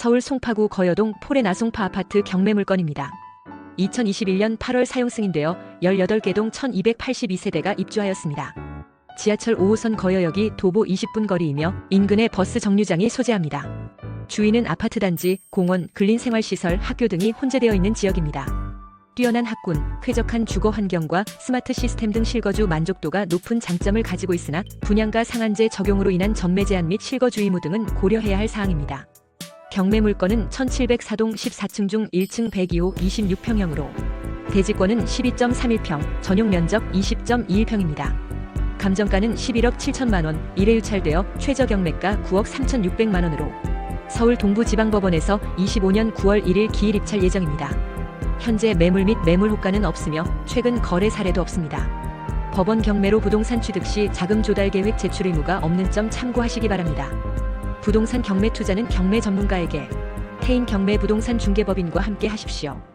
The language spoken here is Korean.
서울 송파구 거여동 포레 나 송파 아파트 경매 물건입니다. 2021년 8월 사용 승인되어 18개 동 1282세대가 입주하였습니다. 지하철 5호선 거여역이 도보 20분 거리이며 인근에 버스 정류장이 소재합니다. 주위는 아파트 단지, 공원, 근린생활시설, 학교 등이 혼재되어 있는 지역입니다. 뛰어난 학군, 쾌적한 주거 환경과 스마트 시스템 등 실거주 만족도가 높은 장점을 가지고 있으나 분양가 상한제 적용으로 인한 전매 제한 및 실거주 의무 등은 고려해야 할 사항입니다. 경매 물건은 1704동 14층 중 1층 102호 26평형으로 대지권은 12.31평, 전용 면적 20.21평입니다. 감정가는 11억 7천만 원, 1회 유찰되어 최저 경매가 9억 3,600만 원으로 서울 동부지방법원에서 25년 9월 1일 기일 입찰 예정입니다. 현재 매물 및 매물 호가는 없으며 최근 거래 사례도 없습니다. 법원 경매로 부동산 취득 시 자금 조달 계획 제출 의무가 없는 점 참고하시기 바랍니다. 부동산 경매 투자는 경매 전문가에게 태인 경매 부동산 중개법인과 함께 하십시오.